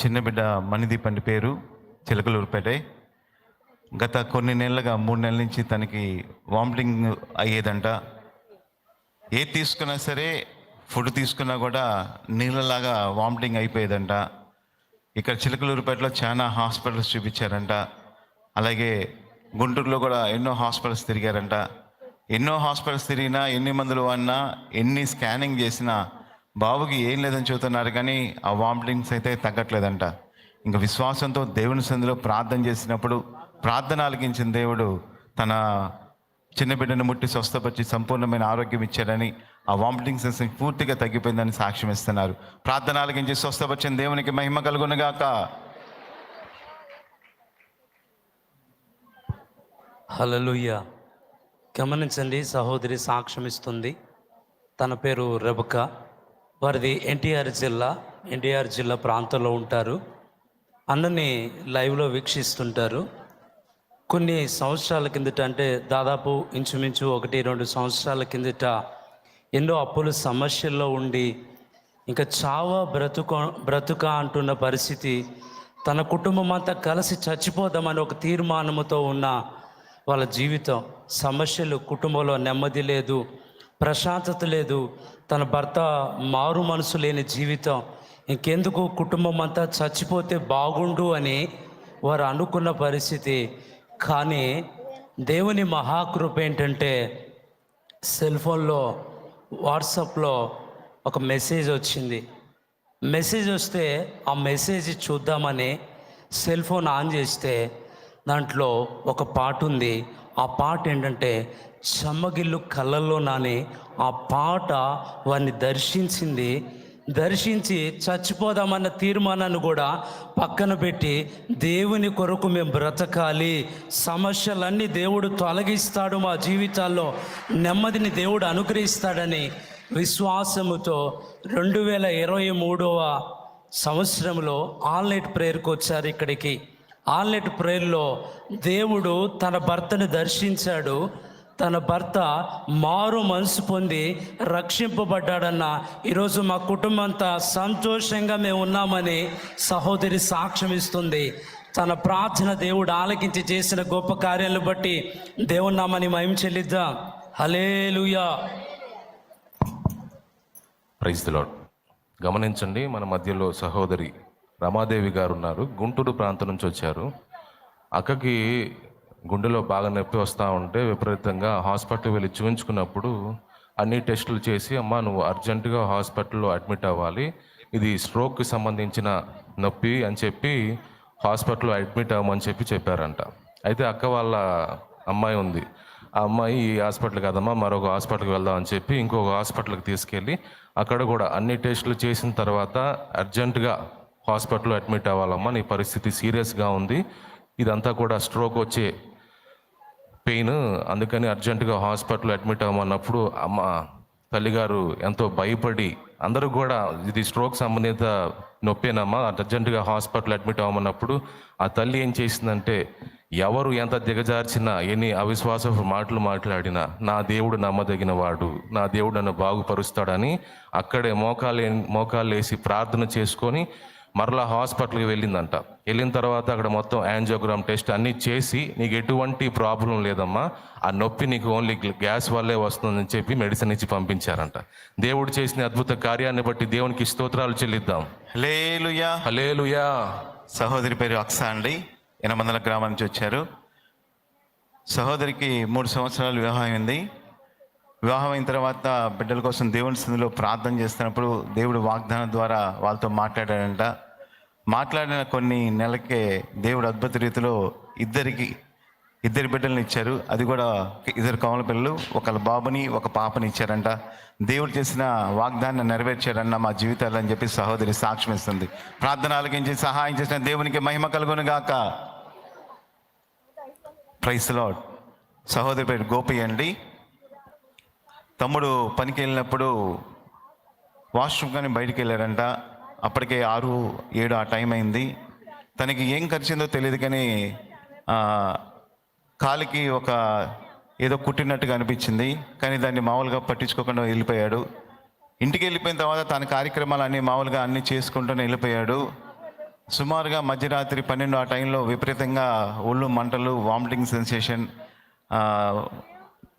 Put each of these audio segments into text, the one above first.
చిన్న బిడ్డ మణిదీప్ అని పేరు చిలకలూరుపేటే గత కొన్ని నెలలుగా మూడు నెలల నుంచి తనకి వామిటింగ్ అయ్యేదంట. ఏది తీసుకున్నా సరే ఫుడ్ తీసుకున్నా కూడా నీళ్ళలాగా వామిటింగ్ అయిపోయేదంట. ఇక్కడ చిలకలూరుపేటలో చాలా హాస్పిటల్స్ చూపించారంట. అలాగే గుంటూరులో కూడా ఎన్నో హాస్పిటల్స్ తిరిగారంట. ఎన్నో హాస్పిటల్స్ తిరిగినా ఎన్ని మందులు వాడినా ఎన్ని స్కానింగ్ చేసినా బాబుకి ఏం లేదని చెబుతున్నారు కానీ ఆ వామిటింగ్స్ అయితే తగ్గట్లేదంట. ఇంకా విశ్వాసంతో దేవుని సందులో ప్రార్థన చేసినప్పుడు ప్రార్థన ఆలకించిన దేవుడు తన చిన్న బిడ్డను ముట్టి స్వస్థపరిచి సంపూర్ణమైన ఆరోగ్యం ఇచ్చాడని ఆ వామిటింగ్ సెన్సింగ్ పూర్తిగా తగ్గిపోయిందని సాక్ష్యం ఇస్తున్నారు. ప్రార్థన ఆలకించి స్వస్థపరిచిన దేవునికి మహిమ కలుగునుగాక. హలలుయ గమనించండి సహోదరి సాక్ష్యం ఇస్తుంది. తన పేరు రెబక వారిది ఎన్టీఆర్ జిల్లా ఎన్టీఆర్ జిల్లా ప్రాంతంలో ఉంటారు. అన్నని లైవ్లో వీక్షిస్తుంటారు. కొన్ని సంవత్సరాల కిందట అంటే దాదాపు ఇంచుమించు ఒకటి రెండు సంవత్సరాల కిందట ఎన్నో అప్పులు సమస్యల్లో ఉండి ఇంకా చావ బ్రతుక బ్రతుక అంటున్న పరిస్థితి తన కుటుంబం అంతా కలిసి చచ్చిపోదామని ఒక తీర్మానముతో ఉన్న వాళ్ళ జీవితం సమస్యలు కుటుంబంలో నెమ్మది లేదు. ప్రశాంతత లేదు. తన భర్త మారు మనసు లేని జీవితం. ఇంకెందుకు కుటుంబం అంతా చచ్చిపోతే బాగుండు అని వారు అనుకున్న పరిస్థితి. కానీ దేవుని మహాకృప ఏంటంటే సెల్ ఫోన్లో వాట్సాప్లో ఒక మెసేజ్ వచ్చింది. మెసేజ్ వస్తే ఆ మెసేజ్ చూద్దామని సెల్ ఫోన్ ఆన్ చేస్తే దాంట్లో ఒక పాట ఉంది. ఆ పాట ఏంటంటే చెమ్మగిల్లు కళ్ళల్లో నాని ఆ పాట వారిని దర్శించింది. దర్శించి చచ్చిపోదామన్న తీర్మానాన్ని కూడా పక్కన పెట్టి దేవుని కొరకు మేము బ్రతకాలి. సమస్యలన్నీ దేవుడు తొలగిస్తాడు మా జీవితాల్లో. నెమ్మదిని దేవుడు అనుగ్రహిస్తాడని విశ్వాసముతో రెండు వేల ఇరవై మూడవ సంవత్సరంలో ఆన్లైన్ ప్రేయర్కి వచ్చారు ఇక్కడికి. ఆన్లెట్ ప్రేయర్లో దేవుడు తన భర్తను దర్శించాడు. తన భర్త మారు మనసు పొంది రక్షింపబడ్డాడన్న ఈరోజు మా కుటుంబం అంతా సంతోషంగా మేము ఉన్నామని సహోదరి సాక్ష్యం ఇస్తుంది. తన ప్రార్థన దేవుడు ఆలకించి చేసిన గొప్ప కార్యాలను బట్టి దేవున్నామని నామని చెల్లిద్దాం. హలేలుయా ప్రైజ్ ది గమనించండి మన మధ్యలో సహోదరి రమాదేవి గారు ఉన్నారు గుంటూరు ప్రాంతం నుంచి వచ్చారు. అక్కకి గుండెలో బాగా నొప్పి వస్తూ ఉంటే విపరీతంగా హాస్పిటల్ వెళ్ళి చూపించుకున్నప్పుడు అన్ని టెస్టులు చేసి అమ్మ నువ్వు అర్జెంటుగా హాస్పిటల్లో అడ్మిట్ అవ్వాలి. ఇది స్ట్రోక్కి సంబంధించిన నొప్పి అని చెప్పి హాస్పిటల్లో అడ్మిట్ అవ్వమని చెప్పి చెప్పారంట. అయితే అక్క వాళ్ళ అమ్మాయి ఉంది. ఆ అమ్మాయి ఈ హాస్పిటల్ కాదమ్మా మరొక హాస్పిటల్కి వెళ్దాం అని చెప్పి ఇంకొక హాస్పిటల్కి తీసుకెళ్ళి అక్కడ కూడా అన్ని టెస్టులు చేసిన తర్వాత అర్జెంటుగా హాస్పిటల్లో అడ్మిట్ అవ్వాలమ్మా నీ పరిస్థితి సీరియస్గా ఉంది. ఇదంతా కూడా స్ట్రోక్ వచ్చే పెయిన్. అందుకని అర్జెంటుగా హాస్పిటల్ అడ్మిట్ అవ్వమన్నప్పుడు అమ్మ తల్లిగారు ఎంతో భయపడి అందరూ కూడా ఇది స్ట్రోక్ సంబంధిత నొప్పేనమ్మా అర్జెంటుగా హాస్పిటల్ అడ్మిట్ అవ్వమన్నప్పుడు ఆ తల్లి ఏం చేసిందంటే ఎవరు ఎంత దిగజార్చినా ఎన్ని అవిశ్వాసపు మాటలు మాట్లాడినా నా దేవుడు నమ్మదగిన వాడు నా దేవుడు నన్ను బాగుపరుస్తాడని అక్కడే మోకాలు మోకాలు వేసి ప్రార్థన చేసుకొని మరలా హాస్పిటల్కి వెళ్ళిందంట. వెళ్ళిన తర్వాత అక్కడ మొత్తం యాంజియోగ్రామ్ టెస్ట్ అన్నీ చేసి నీకు ఎటువంటి ప్రాబ్లం లేదమ్మా. ఆ నొప్పి నీకు ఓన్లీ గ్యాస్ వల్లే వస్తుందని చెప్పి మెడిసిన్ ఇచ్చి పంపించారంట. దేవుడు చేసిన అద్భుత కార్యాన్ని బట్టి దేవునికి స్తోత్రాలు చెల్లిద్దాం. లేలుయా హలేలుయా సహోదరి పేరు అక్స అండి. ఎనమందల గ్రామం నుంచి వచ్చారు. సహోదరికి మూడు సంవత్సరాలు వివాహం అయింది. వివాహమైన తర్వాత బిడ్డల కోసం దేవుని స్థితిలో ప్రార్థన చేస్తున్నప్పుడు దేవుడు వాగ్దానం ద్వారా వాళ్ళతో మాట్లాడాడంట. మాట్లాడిన కొన్ని నెలకే దేవుడు అద్భుత రీతిలో ఇద్దరికి ఇద్దరు బిడ్డలను ఇచ్చారు. అది కూడా ఇద్దరు కమల పిల్లలు ఒక బాబుని ఒక పాపని ఇచ్చారంట. దేవుడు చేసిన వాగ్దాన్ని నెరవేర్చాడన్న మా జీవితాలు అని చెప్పి సహోదరి సాక్ష్యం ఇస్తుంది. ప్రార్థన ఆలకించి సహాయం చేసిన దేవునికి మహిమ కలుగును గాక. ప్రైస్ లాడ్ సహోదరి పేరు గోపి అండి. తమ్ముడు పనికి వెళ్ళినప్పుడు వాష్రూమ్ కానీ బయటికి వెళ్ళారంట అప్పటికే ఆరు ఏడు ఆ టైం అయింది. తనకి ఏం ఖర్చిందో తెలియదు కానీ కాలికి ఒక ఏదో కుట్టినట్టుగా అనిపించింది. కానీ దాన్ని మామూలుగా పట్టించుకోకుండా వెళ్ళిపోయాడు. ఇంటికి వెళ్ళిపోయిన తర్వాత తన కార్యక్రమాలు అన్నీ మామూలుగా అన్నీ చేసుకుంటూనే వెళ్ళిపోయాడు. సుమారుగా మధ్యరాత్రి పన్నెండు ఆ టైంలో విపరీతంగా ఒళ్ళు మంటలు వామిటింగ్ సెన్సేషన్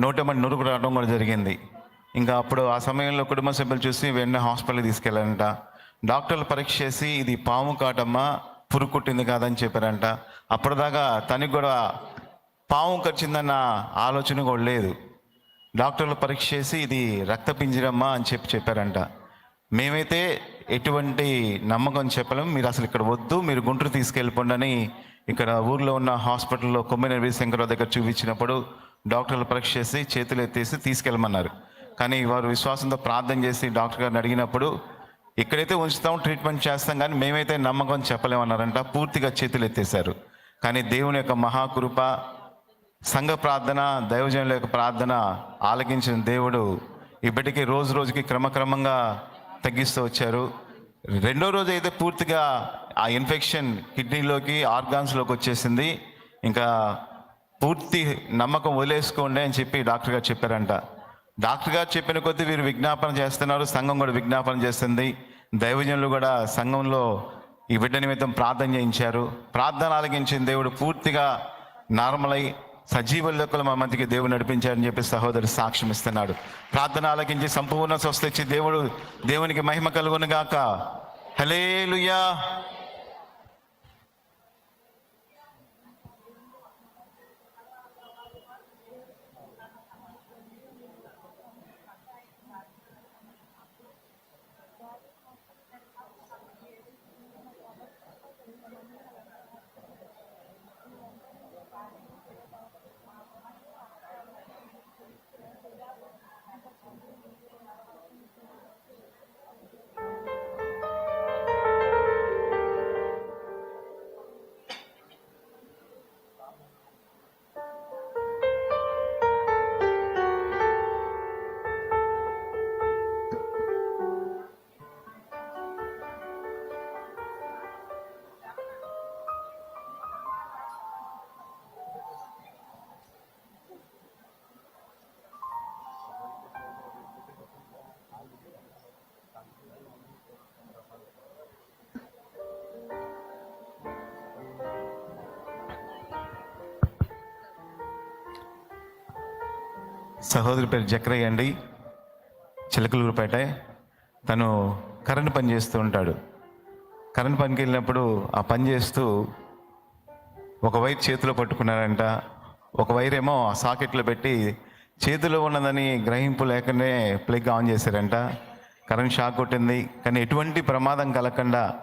నోటమని నురుగు రావడం కూడా జరిగింది. ఇంకా అప్పుడు ఆ సమయంలో కుటుంబ సభ్యులు చూసి వెంటనే హాస్పిటల్కి తీసుకెళ్ళారంట డాక్టర్లు పరీక్ష చేసి ఇది పాము కాటమ్మా పురుగు కుట్టింది కాదని చెప్పారంట. అప్పటిదాకా తనకి కూడా పాము కరిచిందన్న ఆలోచన కూడా లేదు. డాక్టర్లు పరీక్ష చేసి ఇది రక్తపింజరమ్మా అని చెప్పి చెప్పారంట. మేమైతే ఎటువంటి నమ్మకం చెప్పలేము మీరు అసలు ఇక్కడ వద్దు మీరు గుంటూరు తీసుకెళ్ళిపోండి అని ఇక్కడ ఊర్లో ఉన్న హాస్పిటల్లో కొమ్మిన శంకరరావు దగ్గర చూపించినప్పుడు డాక్టర్లు పరీక్ష చేసి చేతులు ఎత్తేసి తీసుకెళ్ళమన్నారు. కానీ వారు విశ్వాసంతో ప్రార్థన చేసి డాక్టర్ గారిని అడిగినప్పుడు ఇక్కడైతే ఉంచుతాం ట్రీట్మెంట్ చేస్తాం కానీ మేమైతే నమ్మకం చెప్పలేమన్నారంట పూర్తిగా చేతులు ఎత్తేశారు. కానీ దేవుని యొక్క మహాకృప సంఘ ప్రార్థన దైవజనుల యొక్క ప్రార్థన ఆలకించిన దేవుడు ఇప్పటికీ రోజు రోజుకి క్రమక్రమంగా తగ్గిస్తూ వచ్చారు. రెండో రోజు అయితే పూర్తిగా ఆ ఇన్ఫెక్షన్ కిడ్నీలోకి ఆర్గాన్స్లోకి వచ్చేసింది. ఇంకా పూర్తి నమ్మకం వదిలేసుకోండి అని చెప్పి డాక్టర్ గారు చెప్పారంట. డాక్టర్ గారు చెప్పిన కొద్దీ వీరు విజ్ఞాపన చేస్తున్నారు సంఘం కూడా విజ్ఞాపన చేస్తుంది. దైవజనులు కూడా సంఘంలో ఈ బిడ్డ నిమిత్తం ప్రార్థన చేయించారు. ప్రార్థన ఆలగించిన దేవుడు పూర్తిగా నార్మల్ అయి సజీవ లెక్కలు మా మధ్యకి దేవుడు నడిపించారని చెప్పి సహోదరు సాక్ష్యం ఇస్తున్నాడు. ప్రార్థన ఆలకించి సంపూర్ణ స్వస్థ ఇచ్చి దేవుడు దేవునికి మహిమ కలుగును గాక హలేలుయా సహోదరి పేరు జక్రయ్య అండి. చిలకలూరుపేట. తను కరెంట్ పని చేస్తూ ఉంటాడు. కరెంట్ పనికి వెళ్ళినప్పుడు ఆ పని చేస్తూ ఒక వైర్ చేతిలో పట్టుకున్నారంట ఒక వైర్ ఏమో ఆ సాకెట్లో పెట్టి చేతిలో ఉన్నదని గ్రహింపు లేకనే ప్లగ్ ఆన్ చేశారంట. కరెంట్ షాక్ కొట్టింది. కానీ ఎటువంటి ప్రమాదం కలగకుండా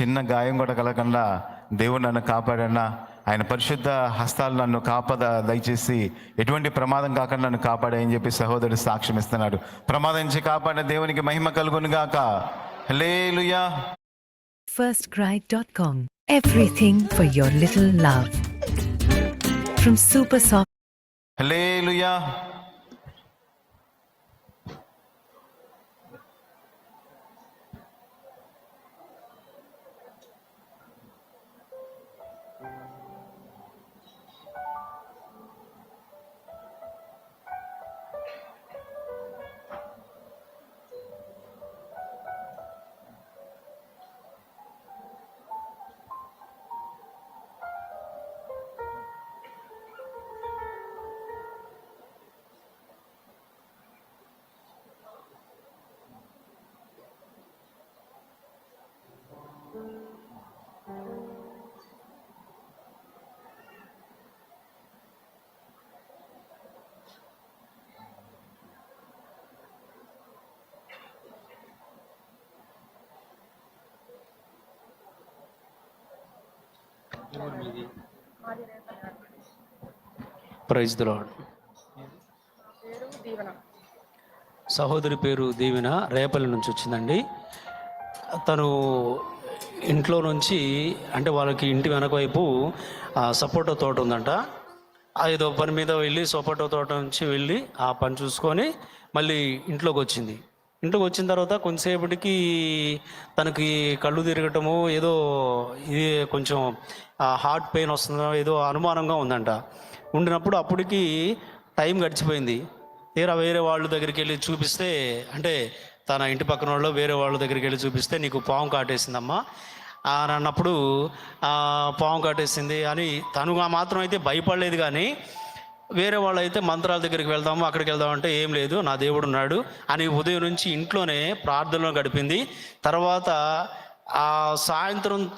చిన్న గాయం కూడా కలగకుండా దేవుడు నన్ను కాపాడన్నా ఆయన పరిశుద్ధ హస్తాలు నన్ను కాపద దయచేసి ఎటువంటి ప్రమాదం కాకుండా నన్ను కాపాడని చెప్పి సహోదరుడు సాక్ష్యం ఇస్తున్నాడు ప్రమాదం నుంచి కాపాడిన దేవునికి మహిమ కలుగును గాక hallelujah firstcry.com. Everything for your little love. From super soft hallelujah praise సహోదరి పేరు దీవెన. రేపల్లి నుంచి వచ్చిందండి. తను ఇంట్లో నుంచి అంటే వాళ్ళకి ఇంటి వెనక వైపు ఆ, సపోటా తోట ఉందంట. ఆ ఏదో పని మీద వెళ్ళి సపోటా తోట నుంచి వెళ్ళి ఆ పని చూసుకొని మళ్ళీ ఇంట్లోకి వచ్చింది. ఇంటికి వచ్చిన తర్వాత కొంతసేపటికి తనకి కళ్ళు తిరగటము ఏదో ఇది కొంచెం హార్ట్ పెయిన్ వస్తుందో ఏదో అనుమానంగా ఉందంట. ఉండినప్పుడు అప్పటికి టైం గడిచిపోయింది. తీరా వేరే వాళ్ళ దగ్గరికి వెళ్ళి చూపిస్తే అంటే తన ఇంటి పక్కన వాళ్ళు వేరే వాళ్ళ దగ్గరికి వెళ్ళి చూపిస్తే నీకు పాము కాటేసిందమ్మా. అని అన్నప్పుడు పాము కాటేసింది అని తనుగా మాత్రం అయితే భయపడలేదు కానీ వేరే వాళ్ళు అయితే మంత్రాల దగ్గరికి వెళ్దాము అక్కడికి వెళ్దాం అంటే ఏం లేదు నా దేవుడు ఉన్నాడు అని ఉదయం నుంచి ఇంట్లోనే ప్రార్థనలో గడిపింది. తర్వాత ఆ సాయంత్రం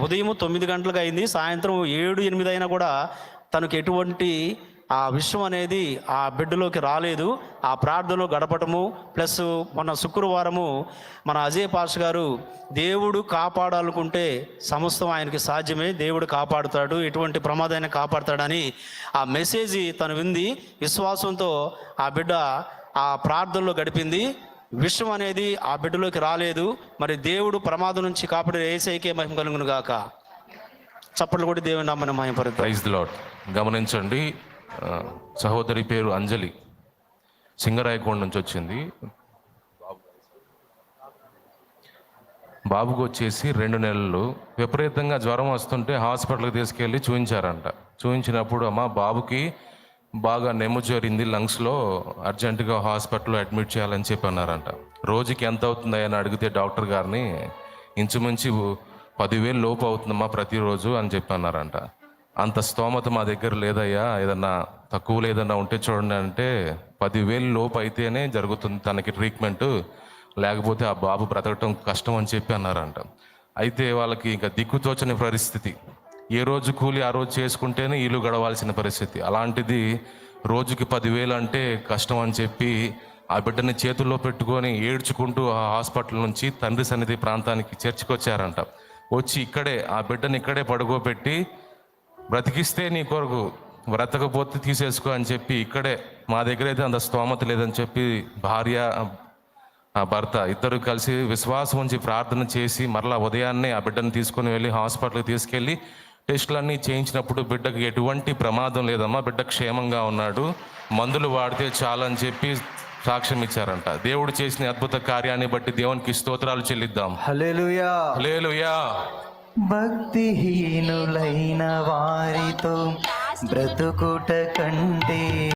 ఉదయం తొమ్మిది గంటలకు అయింది సాయంత్రం ఏడు ఎనిమిది అయినా కూడా తనకు ఎటువంటి ఆ విషయం అనేది ఆ బిడ్డలోకి రాలేదు. ఆ ప్రార్థనలో గడపటము ప్లస్ మొన్న శుక్రవారము మన అజయ్ పాష గారు దేవుడు కాపాడాలనుకుంటే సమస్తం ఆయనకి సాధ్యమే. దేవుడు కాపాడుతాడు ఎటువంటి ప్రమాదాన్ని కాపాడుతాడని ఆ మెసేజ్ తను వింది. విశ్వాసంతో ఆ బిడ్డ ఆ ప్రార్థనలో గడిపింది. విషయం అనేది ఆ బిడ్డలోకి రాలేదు. మరి దేవుడు ప్రమాదం నుంచి కాపాడు ఏసైకే మహిమ కలుగును గాక. చప్పట్లు కూడా దేవుని నామని మహిమపరుతాయి గమనించండి సహోదరి పేరు అంజలి. సింగరాయకోండ నుంచి వచ్చింది. బాబుకు వచ్చేసి రెండు నెలలు. విపరీతంగా జ్వరం వస్తుంటే హాస్పిటల్కి తీసుకెళ్ళి చూపించారంట చూపించినప్పుడు అమ్మ బాబుకి బాగా నెమ్ము జరిగింది లంగ్స్లో అర్జెంటుగా హాస్పిటల్లో అడ్మిట్ చేయాలని చెప్పి అన్నారంట రోజుకి ఎంత అవుతుంది అని అడిగితే డాక్టర్ గారిని ఇంచుమించు పదివేలు లోపు అవుతుందమ్మా ప్రతిరోజు అని చెప్పి అన్నారంట అంత స్తోమత మా దగ్గర లేదయ్యా. ఏదన్నా తక్కువ లేదన్నా ఉంటే చూడండి అంటే పదివేలు లోపు అయితేనే జరుగుతుంది తనకి ట్రీట్మెంట్ లేకపోతే ఆ బాబు బ్రతకటం కష్టం అని చెప్పి అన్నారంట. అయితే వాళ్ళకి ఇంకా దిక్కుతోచని పరిస్థితి. ఏ రోజు కూలి ఆ రోజు చేసుకుంటేనే ఇల్లు గడవాల్సిన పరిస్థితి. అలాంటిది రోజుకి పదివేలు అంటే కష్టం అని చెప్పి ఆ బిడ్డని చేతుల్లో పెట్టుకొని ఏడ్చుకుంటూ ఆ హాస్పిటల్ నుంచి తండ్రి సన్నిధి ప్రాంతానికి చర్చకొచ్చారంట. వచ్చి ఇక్కడే ఆ బిడ్డని ఇక్కడే పడుకోబెట్టి బ్రతికిస్తే నీ కొరకు బ్రతకపోతే తీసేసుకో అని చెప్పి ఇక్కడే మా దగ్గర అయితే అంత స్తోమత లేదని చెప్పి భార్య ఆ భర్త ఇద్దరు కలిసి విశ్వాసం ఉంచి ప్రార్థన చేసి మరలా ఉదయాన్నే ఆ బిడ్డను తీసుకొని వెళ్ళి హాస్పిటల్కి తీసుకెళ్ళి టెస్టులన్నీ చేయించినప్పుడు బిడ్డకు ఎటువంటి ప్రమాదం లేదమ్మా బిడ్డ క్షేమంగా ఉన్నాడు మందులు వాడితే చాలని చెప్పి సాక్ష్యం ఇచ్చారంట. దేవుడు చేసిన అద్భుత కార్యాన్ని బట్టి దేవునికి స్తోత్రాలు చెల్లిద్దాం. హల్లెలూయా. హల్లెలూయా. భక్తిహీనులైన వారితో బ్రతుకుట కంటే